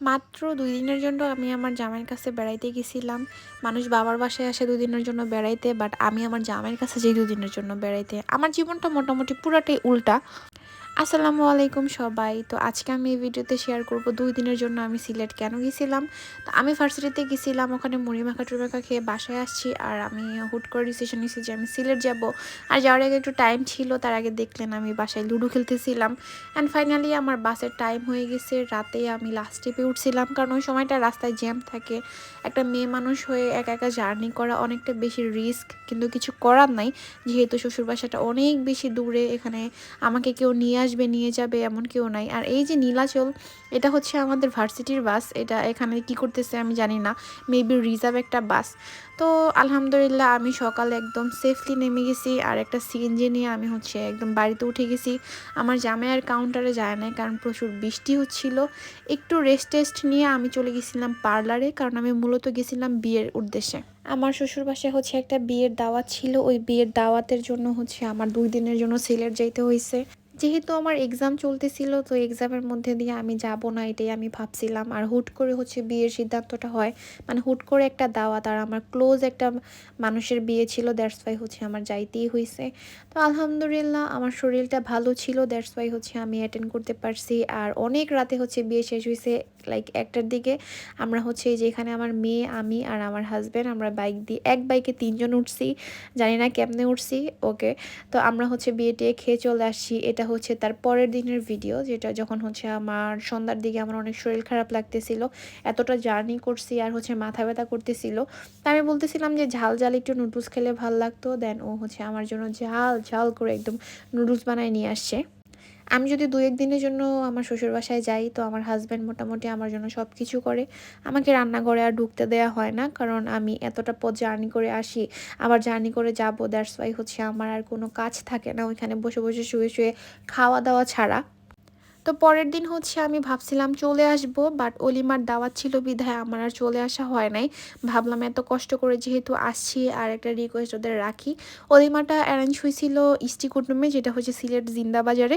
মাত্র দুই দিনের জন্য আমি আমার জামাইয়ের কাছে বেড়াইতে গেছিলাম। মানুষ বাবার বাসায় আসে দুদিনের জন্য বেড়াইতে বাট আমি আমার জামাইয়ের কাছে যেই দুদিনের জন্য বেড়াইতে। আমার জীবনটা মোটামুটি পুরাটাই উল্টা। আসসালামু আলাইকুম সবাই। তো আজকে আমি এই ভিডিওতে শেয়ার করব দুই দিনের জন্য আমি সিলেট কেন গেছিলাম। তো আমি ভার্সিটিতে গেছিলাম, ওখানে মুড়ি মাখা, টুড়ি খেয়ে বাসায় আসছি আর আমি হুট করে ডিসিশন নিয়েছি যে আমি সিলেট যাব। আর যাওয়ার আগে একটু টাইম ছিল, তার আগে দেখলেন আমি বাসায় লুডো খেলতেছিলাম। অ্যান্ড ফাইনালি আমার বাসের টাইম হয়ে গেছে, রাতে আমি লাস্ট স্টেপে উঠছিলাম, কারণ ওই সময়টা রাস্তায় জ্যাম থাকে। একটা মেয়ে মানুষ হয়ে একা একা জার্নি করা অনেকটা বেশি রিস্ক কিন্তু কিছু করার নাই। যেহেতু শ্বশুর বাসাটা অনেক বেশি দূরে, এখানে আমাকে কেউ নিয়ে আসবে, নিয়ে যাবে, এমন কেউ নাই। আর এই যে নীলাচল, এটা হচ্ছে আমাদের ভার্সিটির বাস। এটা এখানে কি করতেছে আমি জানি না। মেবি রিজার্ভ একটা বাস। তো আলহামদুলিল্লাহ আমি সকালে একদম সেফলি নেমে গেছি। আর একটা সিএনজি নিয়ে আমি হচ্ছে একদম বাড়িতে উঠে গেছি। আমার জামাই আর কাউন্টারে যায় নাই, কারণ প্রচুর বৃষ্টি হচ্ছিল। একটু রেস্ট টেস্ট নিয়ে আমি চলে গেছিলাম পার্লারে কারণ আমি মূলত গেছিলাম বিয়ের উদ্দেশ্যে। আমার শ্বশুর বাসায় হচ্ছে একটা বিয়ের দাওয়াত ছিল। ওই বিয়ের দাওয়াতের জন্য হচ্ছে আমার দুই দিনের জন্য সিলেট যাইতে হয়েছে যেহেতু আমার এক্সাম চলতেছিল, তো এক্সামের মধ্যে দিয়ে আমি যাব না, এটাই আমি ভাবছিলাম। আর হুট করে হচ্ছে বিয়ের সিদ্ধান্তটা হয় মানে হুট করে একটা দাওয়াত, আর আমার ক্লোজ একটা মানুষের বিয়ে ছিল দ্যাটস ওয়াই হচ্ছে আমার যাইতেই হয়েছে তো আলহামদুলিল্লাহ, আমার শরীরটা ভালো ছিল দ্যাটস ওয়াই হচ্ছে আমি অ্যাটেন্ড করতে পারছি। আর অনেক রাতে হচ্ছে বিয়ে শেষ হয়েছে লাইক একটার দিকে আমরা হচ্ছে যেখানে আমার মেয়ে, আমি আর আমার হাজব্যান্ড আমরা বাইক দিয়ে, এক বাইকে তিনজন উঠছি, জানি না কেমনে উঠছি ওকে তো আমরা হচ্ছে বিয়ে টিয়ে খেয়ে চলে আসছি, এটা হচ্ছে তার পরের দিনের ভিডিও যেটা যখন হচ্ছে আমার সন্ধ্যার দিকে আমার অনেক শরীর খারাপ লাগতেছিল, এতটা জার্নি করছি আর হচ্ছে মাথা ব্যথা করতেছিল, তা আমি বলতেছিলাম যে ঝাল ঝাল একটু নুডলস খেলে ভালো লাগতো দেন ও হচ্ছে আমার জন্য ঝাল ঝাল করে একদম নুডলস বানায় নিয়ে আসছে। আমি যদি দু একদিনের জন্য আমার শ্বশুর বাসায় যাই, তো আমার হাজব্যান্ড মোটামুটি আমার জন্য সব কিছু করে। আমাকে রান্নাঘরে আর ঢুকতে দেওয়া হয় না, কারণ আমি এতটা পথ জার্নি করে আসি। আবার জার্নি করে যাব দ্যাটস ওয়াই হচ্ছে আমার আর কোনো কাজ থাকে না। ওইখানে বসে বসে, শুয়ে শুয়ে খাওয়া দাওয়া ছাড়া। তো পরের দিন হচ্ছে আমি ভাবছিলাম চলে আসব বাট অলিমার দাওয়াত ছিল বিধায় আমার আর চলে আসা হয় নাই। ভাবলাম এত কষ্ট করে যেহেতু আসছি আর একটা রিকোয়েস্ট ওদের রাখি। অলিমাটা অ্যারেঞ্জ হয়েছিল ইস্টি কুটুমে, যেটা হচ্ছে সিলেট জিন্দাবাজারে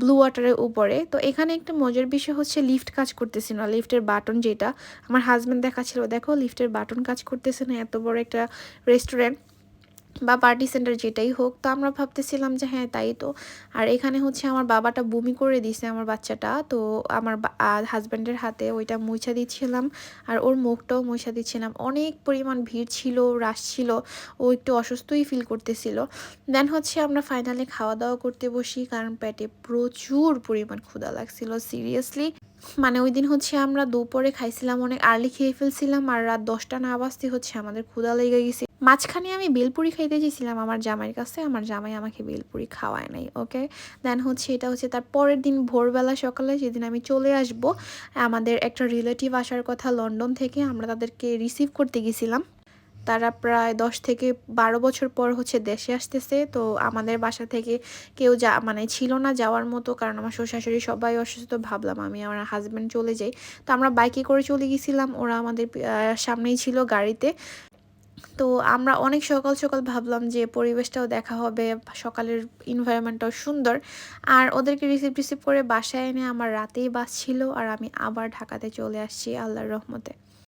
ব্লু ওয়াটারের উপরে। তো এখানে একটা মজার বিষয় হচ্ছে লিফট কাজ করতেছে না লিফটের বাটন যেটা। আমার হাজব্যান্ড দেখাচ্ছিল, দেখো লিফটের বাটন কাজ করতেছে না, এত বড় একটা রেস্টুরেন্ট বা পার্টি সেন্টার যেটাই হোক, তো আমরা ভাবতেছিলাম যে হ্যাঁ তাই তো। আর এখানে হচ্ছে আমার বাবাটা বমি করে দিছে আমার বাচ্চাটা, তো আমার হাজব্যান্ডের হাতে ওইটা মুছা দিচ্ছিলাম আর ওর মুখটাও মুছা দিচ্ছিলাম। অনেক পরিমাণ ভিড় ছিল, রাশ ছিল, ও একটু অসুস্থই ফিল করতেছিল। দেন হচ্ছে আমরা ফাইনালি খাওয়া দাওয়া করতে বসি, কারণ পেটে প্রচুর পরিমাণ ক্ষুধা লাগছিল সিরিয়াসলি মানে ওই দিন হচ্ছে আমরা দুপুরে খাইছিলাম, অনেক আর্লি খেয়ে ফেলছিলাম আর রাত দশটা না বাজতে হচ্ছে আমাদের ক্ষুধা লেগে গেছে। মাঝখানে আমি বেলপুরি খাইতে চেয়েছিলাম আমার জামাইয়ের কাছে, আমার জামাই আমাকে বেলপুরি খাওয়ায় নাই ওকে দেন হচ্ছে এটা হচ্ছে তার পরের দিন ভোরবেলা সকালে যেদিন আমি চলে আসব, আমাদের একটা রিলেটিভ আসার কথা লন্ডন থেকে আমরা তাদেরকে রিসিভ করতে গেছিলাম। তারা প্রায় দশ থেকে বারো বছর পর হচ্ছে দেশে আসতেছে, তো আমাদের বাসা থেকে কেউ যা মানে ছিল না যাওয়ার মতো, কারণ আমার শ্বশুর সবাই অসুস্থ, ভাবলাম আমি আমার হাজব্যান্ড চলে যাই। তো আমরা বাইকে করে চলে গেছিলাম, ওরা আমাদের সামনেই ছিল গাড়িতে। তো আমরা অনেক সকাল সকাল ভাবলাম যে পরিবেশটাও দেখা হবে, সকালের ইনভায়রনমেন্টটাও সুন্দর। আর ওদেরকে রিসিভ রিসিভ করে বাসায় এনে আমার রাতেই বাস ছিল আর আমি আবার ঢাকাতে চলে আসছি আল্লাহর রহমতে।